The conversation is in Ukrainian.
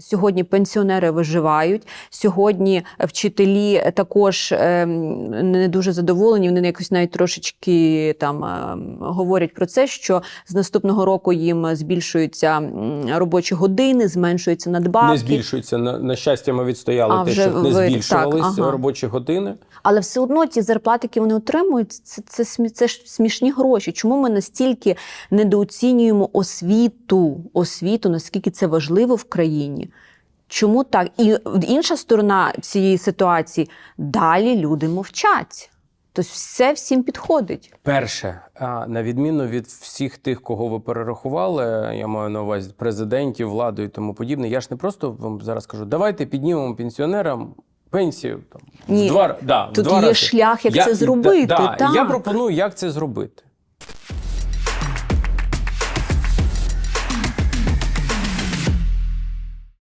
Сьогодні пенсіонери виживають. Сьогодні вчителі також ем, не дуже задоволені. Вони якось навіть трошечки там ем, говорять про це, що з наступного року їм збільшуються робочі години, зменшуються надбавки. Не збільшується. На, на щастя, ми відстояли А, те, вже щоб не ви- збільшувались ага. робочі години. Але все одно ті зарплати, які вони отримують, це, це, смі- це ж смішні гроші. Чому ми настільки недооцінюємо освіту, освіту, наскільки це важливо в країні? Чому так? І інша сторона цієї ситуації далі люди мовчать. Тобто все всім підходить. Перше, на відміну від всіх тих, кого ви перерахували, я маю на увазі президентів, владу і тому подібне. Я ж не просто вам зараз кажу, давайте піднімемо пенсіонерам пенсію там Ні. в два, да, в Тут два є рази. шлях, як Я- це зробити, Да, так. Я пропоную, як це зробити.